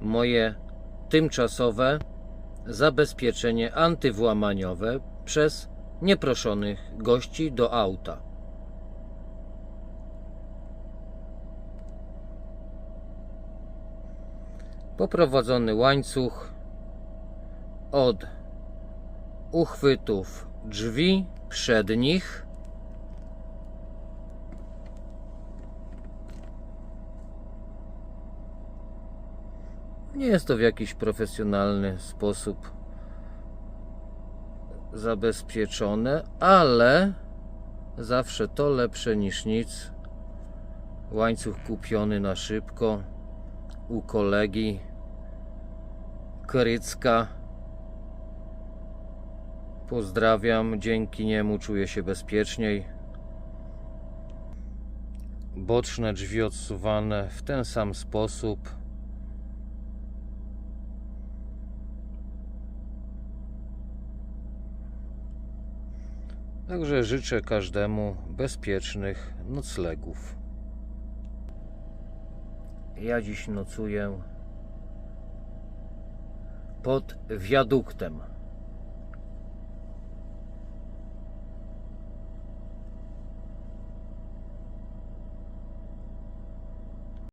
moje tymczasowe zabezpieczenie antywłamaniowe przez nieproszonych gości do auta. Poprowadzony łańcuch od uchwytów drzwi przednich Nie jest to w jakiś profesjonalny sposób zabezpieczone, ale zawsze to lepsze niż nic. Łańcuch kupiony na szybko u kolegi Krycka. Pozdrawiam, dzięki niemu czuję się bezpieczniej. Boczne drzwi odsuwane w ten sam sposób. Także życzę każdemu bezpiecznych noclegów. Ja dziś nocuję pod wiaduktem.